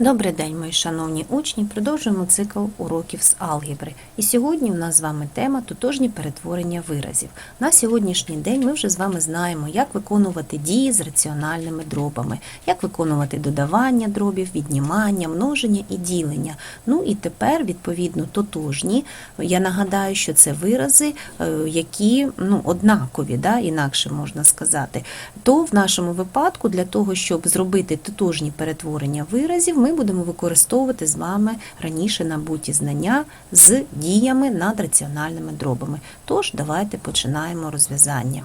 Добрий день, мої шановні учні. Продовжуємо цикл уроків з алгебри. І сьогодні у нас з вами тема тотожні перетворення виразів. На сьогоднішній день ми вже з вами знаємо, як виконувати дії з раціональними дробами, як виконувати додавання дробів, віднімання, множення і ділення. Ну і тепер, відповідно, тотожні. Я нагадаю, що це вирази, е, які ну, однакові, да, інакше можна сказати. То в нашому випадку для того, щоб зробити тотожні перетворення виразів, ми будемо використовувати з вами раніше набуті знання з діями над раціональними дробами. Тож, давайте починаємо розв'язання.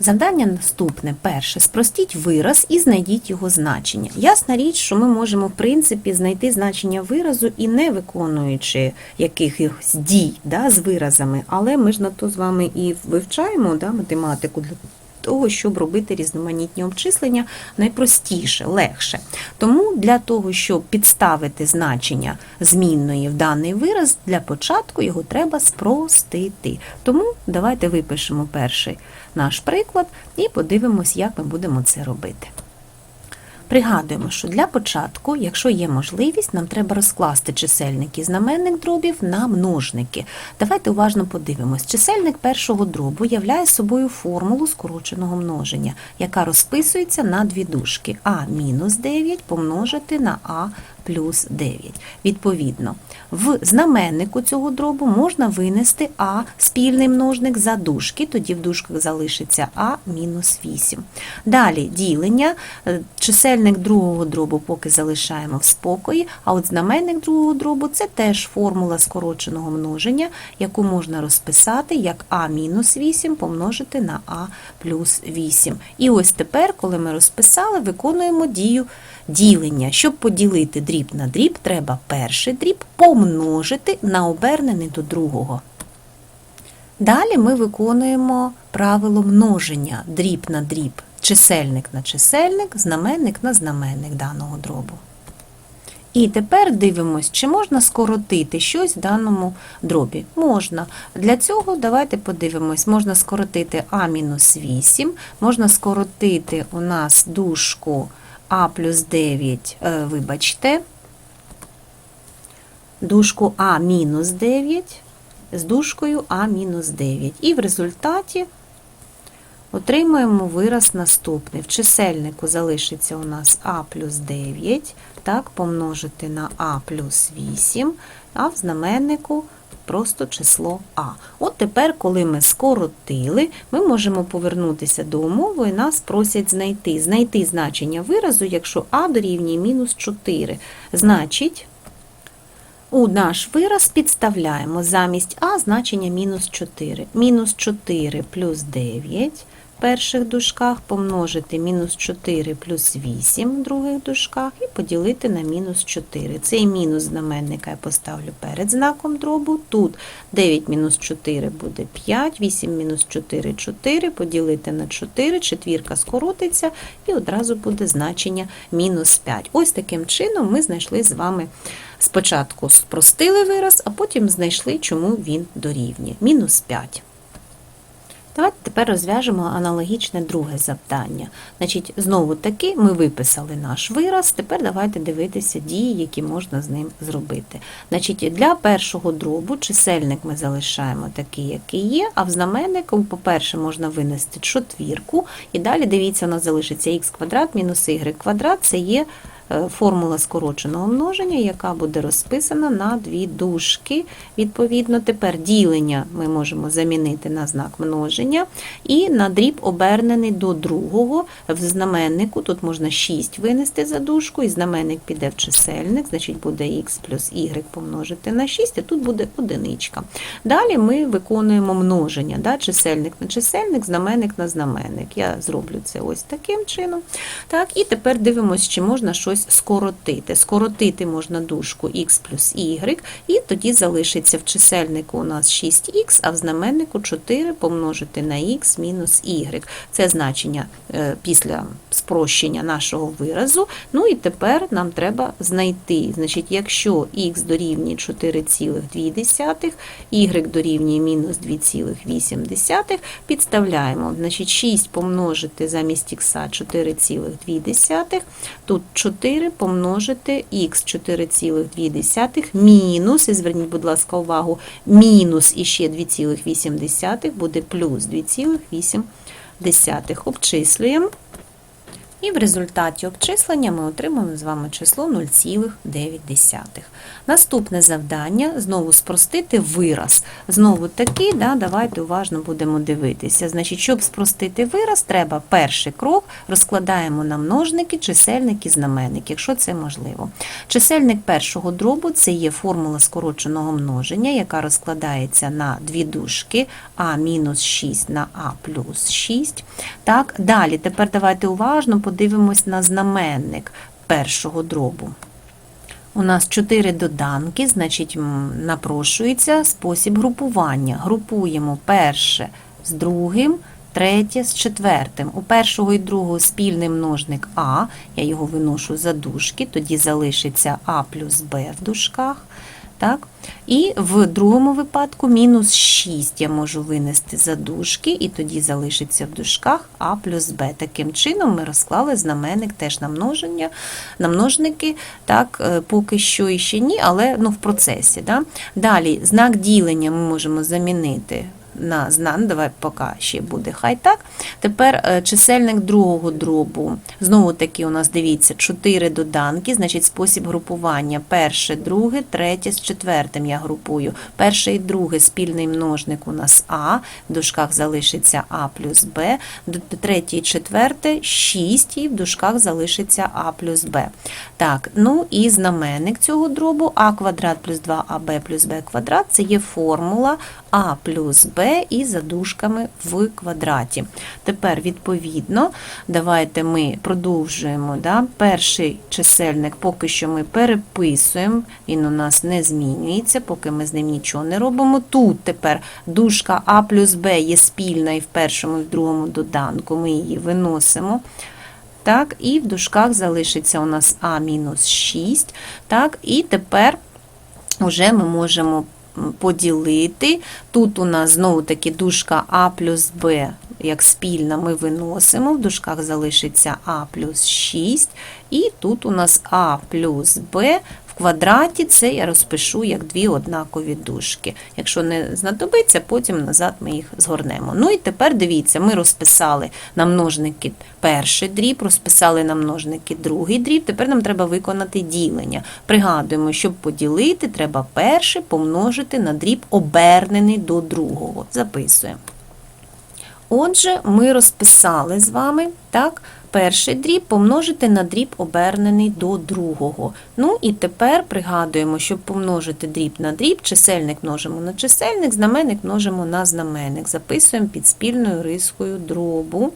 Завдання наступне. Перше. Спростіть вираз і знайдіть його значення. Ясна річ, що ми можемо, в принципі, знайти значення виразу і не виконуючи якихось дій да, з виразами, але ми ж на то з вами і вивчаємо да, математику для того, щоб робити різноманітні обчислення найпростіше, легше. Тому для того, щоб підставити значення змінної в даний вираз, для початку його треба спростити. Тому давайте випишемо перший наш приклад і подивимось, як ми будемо це робити. Пригадуємо, що для початку, якщо є можливість, нам треба розкласти чисельник і знаменник дробів на множники. Давайте уважно подивимось. Чисельник першого дробу являє собою формулу скороченого множення, яка розписується на дві дужки а мінус 9 помножити на а плюс 9. Відповідно, в знаменнику цього дробу можна винести а спільний множник за дужки, тоді в дужках залишиться а мінус 8. Далі ділення, Е, чисельник другого дробу поки залишаємо в спокої, а от знаменник другого дробу це теж формула скороченого множення, яку можна розписати як а мінус 8 помножити на а плюс 8. І ось тепер, коли ми розписали, виконуємо дію ділення. Щоб поділити дріб на дріб, треба перший дріб помножити на обернений до другого. Далі ми виконуємо правило множення дріб на дріб, чисельник на чисельник, знаменник на знаменник даного дробу. І тепер дивимось, чи можна скоротити щось в даному дробі. Можна. Для цього давайте подивимось, можна скоротити А-8, можна скоротити у нас дужку А плюс 9, е, вибачте, дужку А мінус 9 з дужкою А мінус 9. І в результаті отримуємо вираз наступний. В чисельнику залишиться у нас А плюс 9, так, помножити на А плюс 8, а в знаменнику просто число А. От тепер, коли ми скоротили, ми можемо повернутися до умови і нас просять знайти. Знайти значення виразу, якщо А дорівнює мінус 4. Значить, у наш вираз підставляємо замість А значення мінус 4. Мінус 4 плюс 9 в перших дужках помножити мінус 4 плюс 8 в других дужках і поділити на мінус 4. Цей мінус знаменника я поставлю перед знаком дробу. Тут 9 мінус 4 буде 5, 8 мінус 4 – 4, поділити на 4, четвірка скоротиться і одразу буде значення мінус 5. Ось таким чином ми знайшли з вами Спочатку спростили вираз, а потім знайшли, чому він дорівнює. Мінус 5. Давайте тепер розв'яжемо аналогічне друге завдання. Значить, Знову таки ми виписали наш вираз, тепер давайте дивитися дії, які можна з ним зробити. Значить, Для першого дробу чисельник ми залишаємо такий, який є, а в знаменнику, по-перше, можна винести четвірку, і далі, дивіться, у нас залишиться х квадрат мінус y квадрат, це є формула скороченого множення, яка буде розписана на дві дужки. Відповідно, тепер ділення ми можемо замінити на знак множення, і на дріб обернений до другого в знаменнику. Тут можна 6 винести за дужку, і знаменник піде в чисельник, значить буде х плюс y помножити на 6, а тут буде одиничка. Далі ми виконуємо множення, да, чисельник на чисельник, знаменник на знаменник. Я зроблю це ось таким чином. Так, І тепер дивимося, чи можна щось скоротити. Скоротити можна дужку х плюс y, і тоді залишиться в чисельнику у нас 6х, а в знаменнику 4 помножити на х мінус y. Це значення е, після спрощення нашого виразу. Ну і тепер нам треба знайти, значить, якщо х дорівнює 4,2, y дорівнює мінус 2,8, підставляємо, значить, 6 помножити замість х 4,2, тут 4 4 помножити х 4,2 мінус, і зверніть, будь ласка, увагу, мінус іще 2,8 буде плюс 2,8. Обчислюємо. І в результаті обчислення ми отримаємо з вами число 0,9. Наступне завдання знову спростити вираз. Знову таки, да, давайте уважно будемо дивитися. Значить, щоб спростити вираз, треба перший крок розкладаємо на множники, чисельник і знаменник, якщо це можливо. Чисельник першого дробу це є формула скороченого множення, яка розкладається на дві дужки а мінус 6 на а плюс 6. Так, далі, тепер давайте уважно подивимось на знаменник першого дробу. У нас чотири доданки, значить, напрошується спосіб групування. Групуємо перше з другим, третє з четвертим. У першого і другого спільний множник А, я його виношу за дужки, тоді залишиться А плюс Б в дужках. Так? І в другому випадку мінус 6 я можу винести за дужки, і тоді залишиться в дужках А плюс Б. Таким чином ми розклали знаменник теж на множення, на множники, так, е, поки що і ні, але ну, в процесі. Да? Далі знак ділення ми можемо замінити на знак, давай поки ще буде хай так. Тепер е, чисельник другого дробу. Знову таки у нас, дивіться, 4 доданки, значить спосіб групування. Перше, друге, третє з четвертим я групую. Перше і друге спільний множник у нас А, в дужках залишиться А плюс Б, третє і четверте 6, і в дужках залишиться А плюс Б. Так, ну і знаменник цього дробу А квадрат плюс 2АБ плюс Б квадрат, це є формула А плюс Б і за дужками в квадраті. Тепер, відповідно, давайте ми продовжуємо. Да? Перший чисельник поки що ми переписуємо, він у нас не змінюється, поки ми з ним нічого не робимо. Тут тепер дужка А плюс Б є спільна і в першому, і в другому доданку. Ми її виносимо. Так, і в дужках залишиться у нас А мінус 6. Так, і тепер вже ми можемо поділити. Тут у нас знову таки дужка А плюс Б, як спільна, ми виносимо, в дужках залишиться А плюс 6, і тут у нас А плюс Б квадраті, це я розпишу як дві однакові дужки. Якщо не знадобиться, потім назад ми їх згорнемо. Ну і тепер дивіться, ми розписали на множники перший дріб, розписали на множники другий дріб, тепер нам треба виконати ділення. Пригадуємо, щоб поділити, треба перший помножити на дріб обернений до другого. Записуємо. Отже, ми розписали з вами так, перший дріб помножити на дріб обернений до другого. Ну і тепер пригадуємо, щоб помножити дріб на дріб, чисельник множимо на чисельник, знаменник множимо на знаменник. Записуємо під спільною рискою дробу.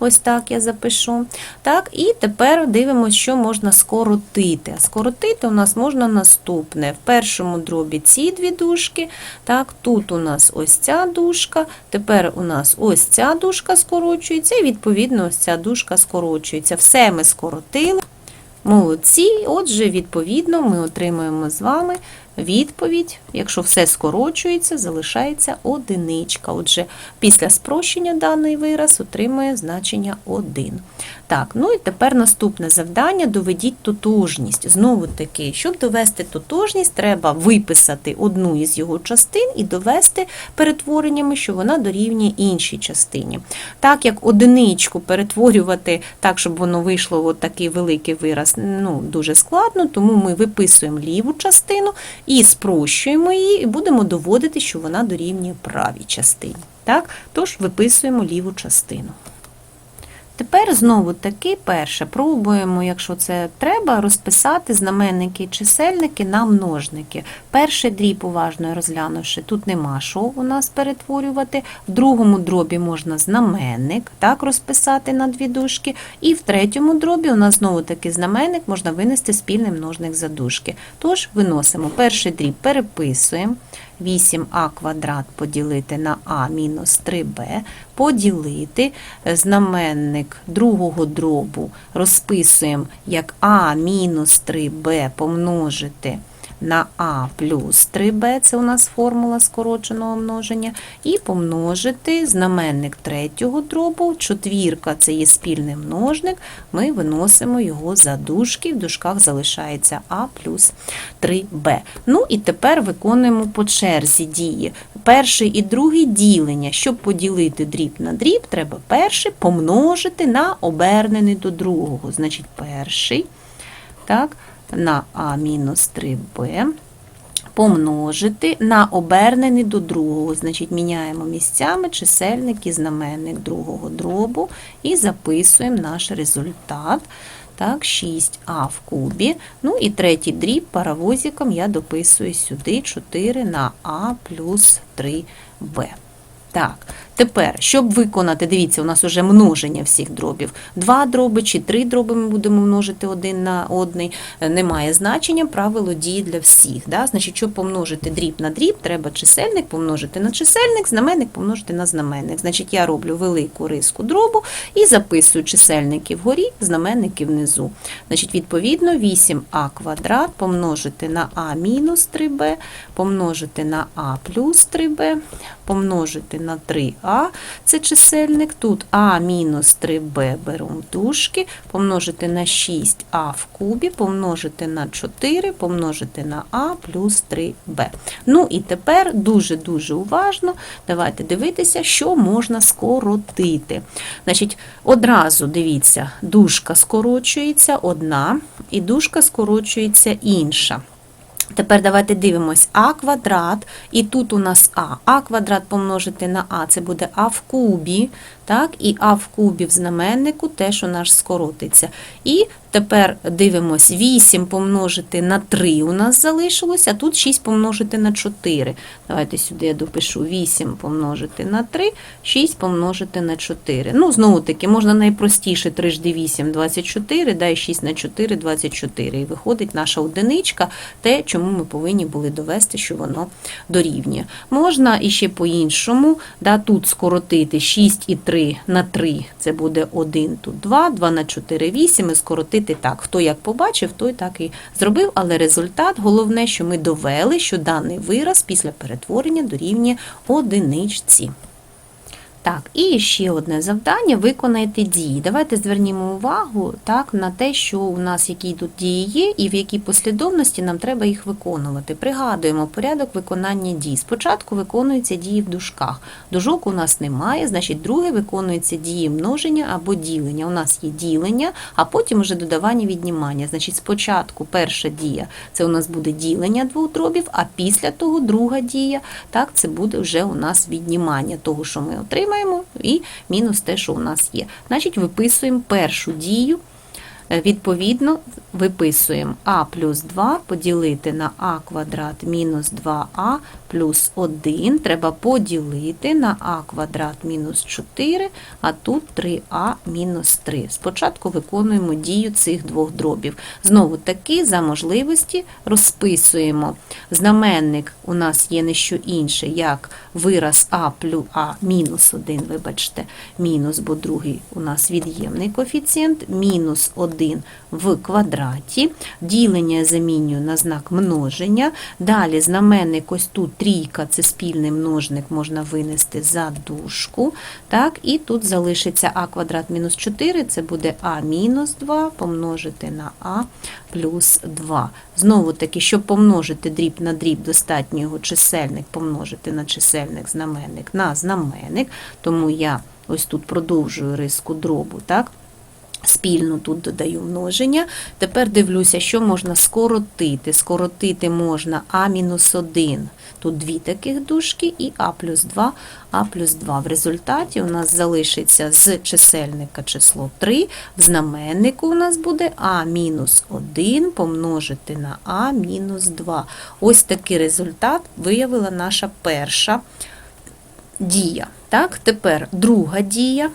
Ось так я запишу. Так, і тепер дивимося, що можна скоротити. Скоротити у нас можна наступне. В першому дробі ці дві дужки. Так, тут у нас ось ця дужка, тепер у нас ось ця дужка скорочується, і відповідно ось ця дужка скорочується. Все ми скоротили. Молодці, отже, відповідно, ми отримуємо з вами відповідь. Якщо все скорочується, залишається одиничка. Отже, після спрощення даний вираз отримує значення 1. Так, ну і тепер наступне завдання доведіть тотожність. Знову таки, щоб довести тотожність, треба виписати одну із його частин і довести перетвореннями, що вона дорівнює іншій частині. Так як одиничку перетворювати так, щоб воно вийшло от такий великий вираз, ну, дуже складно, тому ми виписуємо ліву частину і спрощуємо її, і будемо доводити, що вона дорівнює правій частині. Так? Тож виписуємо ліву частину. Тепер знову таки перше пробуємо, якщо це треба, розписати знаменники і чисельники на множники. Перший дріб, уважно розглянувши, тут нема що у нас перетворювати. В другому дробі можна знаменник так розписати на дві дужки. І в третьому дробі у нас знову таки знаменник можна винести спільний множник за дужки. Тож виносимо перший дріб, переписуємо. 8а квадрат поділити на а мінус 3b, поділити знаменник другого дробу розписуємо як а мінус 3b помножити на А плюс 3b, це у нас формула скороченого множення, і помножити знаменник третього дробу, четвірка це є спільний множник, ми виносимо його за дужки, в дужках залишається А плюс 3b. Ну і тепер виконуємо по черзі дії. Перший і другий ділення. Щоб поділити дріб на дріб, треба перший помножити на обернений до другого. Значить, перший так, на А мінус 3b помножити на обернений до другого. Значить, міняємо місцями чисельник і знаменник другого дробу і записуємо наш результат. Так, 6а в кубі. Ну і третій дріб паровозиком я дописую сюди 4 на а плюс 3b. Так, тепер, щоб виконати, дивіться, у нас вже множення всіх дробів. Два дроби чи три дроби ми будемо множити один на одний. Е, Немає значення, правило діє для всіх. Да? Значить, щоб помножити дріб на дріб, треба чисельник помножити на чисельник, знаменник помножити на знаменник. Значить, я роблю велику риску дробу і записую чисельники вгорі, знаменники внизу. Значить, відповідно, 8а квадрат помножити на а мінус 3b, помножити на а плюс 3b, помножити на 3а, це чисельник. Тут а мінус 3b беремо дужки, помножити на 6а в кубі, помножити на 4, помножити на а плюс 3b. Ну і тепер дуже-дуже уважно давайте дивитися, що можна скоротити. Значить, одразу дивіться, дужка скорочується одна, і дужка скорочується інша. Тепер давайте дивимось. А квадрат, і тут у нас а. А квадрат помножити на а, це буде а в кубі, так, і а в кубі в знаменнику теж у нас скоротиться. І тепер дивимось, 8 помножити на 3 у нас залишилось, а тут 6 помножити на 4. Давайте сюди я допишу 8 помножити на 3, 6 помножити на 4. Ну, знову таки, можна найпростіше 3 жди 8, 24, дай 6 на 4, 24. І виходить наша одиничка, те, чому ми повинні були довести, що воно дорівнює. Можна іще по-іншому, да, тут скоротити 6 і 3 на 3, це буде 1, тут 2, 2 на 4, 8, і скоротити так. Хто як побачив, той так і зробив, але результат, головне, що ми довели, що даний вираз після перетворення дорівнює одиничці. Так, і ще одне завдання виконайте дії. Давайте звернімо увагу так, на те, що у нас які тут дії є, і в якій послідовності нам треба їх виконувати. Пригадуємо порядок виконання дій. Спочатку виконуються дії в дужках. Дужок у нас немає, значить, друге виконується дії множення або ділення. У нас є ділення, а потім вже додавання віднімання. Значить, спочатку перша дія це у нас буде ділення двох дробів, а після того друга дія, так, це буде вже у нас віднімання того, що ми отримаємо отримаємо, і мінус те, що у нас є. Значить, виписуємо першу дію. Е, Відповідно, виписуємо а плюс 2 поділити на а квадрат мінус 2а плюс 1. Треба поділити на а квадрат мінус 4, а тут 3а мінус 3. Спочатку виконуємо дію цих двох дробів. Знову таки, за можливості розписуємо. Знаменник у нас є не що інше, як вираз а плюс а мінус 1, вибачте, мінус, бо другий у нас від'ємний коефіцієнт, мінус 1 в квадраті. Ділення замінюю на знак множення. Далі знаменник ось тут трійка, це спільний множник, можна винести за дужку. Так, І тут залишиться а квадрат мінус 4, це буде а мінус 2 помножити на а плюс 2. Знову таки, щоб помножити дріб на дріб, достатньо його чисельник помножити на чисельник, знаменник на знаменник, тому я ось тут продовжую риску дробу. так? Спільно тут додаю множення. Тепер дивлюся, що можна скоротити. Скоротити можна А-1. Тут дві таких дужки і А плюс 2, А плюс 2. В результаті у нас залишиться з чисельника число 3, в знаменнику у нас буде А-1 помножити на А-2. Ось такий результат виявила наша перша дія. Так, Тепер друга дія.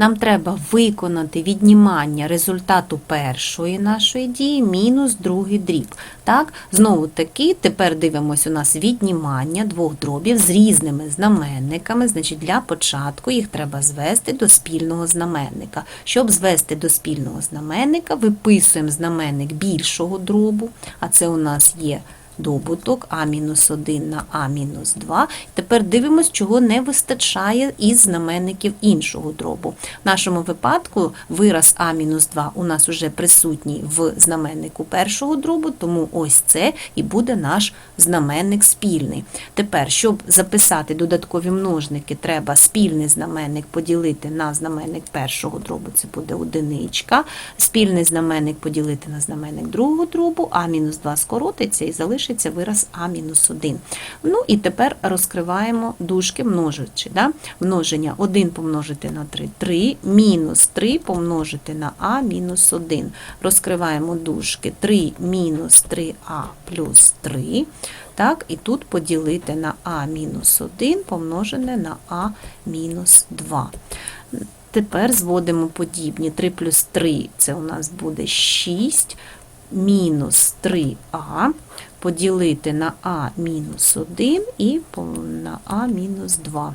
Нам треба виконати віднімання результату першої нашої дії мінус другий дріб. Так, знову таки, тепер дивимося у нас віднімання двох дробів з різними знаменниками. Значить, для початку їх треба звести до спільного знаменника. Щоб звести до спільного знаменника, виписуємо знаменник більшого дробу, а це у нас є добуток А-1 на А-2. Тепер дивимось, чого не вистачає із знаменників іншого дробу. В нашому випадку вираз А-2 у нас вже присутній в знаменнику першого дробу, тому ось це і буде наш знаменник спільний. Тепер, щоб записати додаткові множники, треба спільний знаменник поділити на знаменник першого дробу, це буде одиничка. Спільний знаменник поділити на знаменник другого дробу, А-2 скоротиться і залишиться вираз А-1. Ну і тепер розкриваємо дужки множичі. Да? Множення 1 помножити на 3 – 3, мінус 3 помножити на А-1. Розкриваємо дужки 3 мінус 3А плюс 3. Так, і тут поділити на А-1 помножене на А-2. Тепер зводимо подібні 3 плюс 3 це у нас буде 6, мінус 3а поділити на а мінус 1 і на а мінус 2.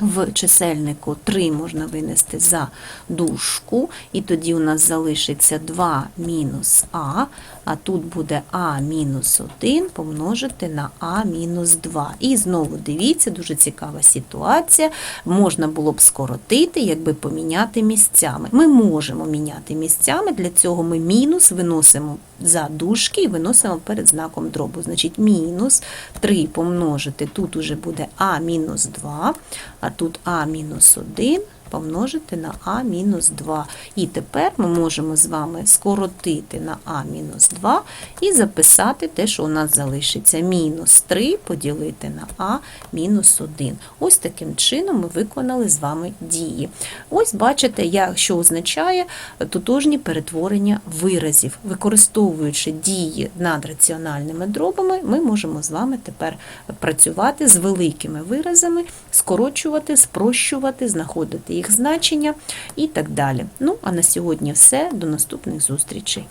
В чисельнику 3 можна винести за дужку, і тоді у нас залишиться 2 мінус а, а тут буде а мінус 1 помножити на а мінус 2. І знову дивіться, дуже цікава ситуація. Можна було б скоротити, якби поміняти місцями. Ми можемо міняти місцями, для цього ми мінус виносимо за дужки і виносимо перед знаком дробу. Значить, мінус 3 помножити, тут уже буде а мінус 2, а тут а мінус 1 помножити на а мінус 2. І тепер ми можемо з вами скоротити на а мінус 2 і записати те, що у нас залишиться. Мінус 3 поділити на а мінус 1. Ось таким чином ми виконали з вами дії. Ось бачите, що означає тотожні перетворення виразів. Використовуючи дії над раціональними дробами, ми можемо з вами тепер працювати з великими виразами, скорочувати, спрощувати, знаходити їх значення і так далі. Ну, а на сьогодні все. До наступних зустрічей.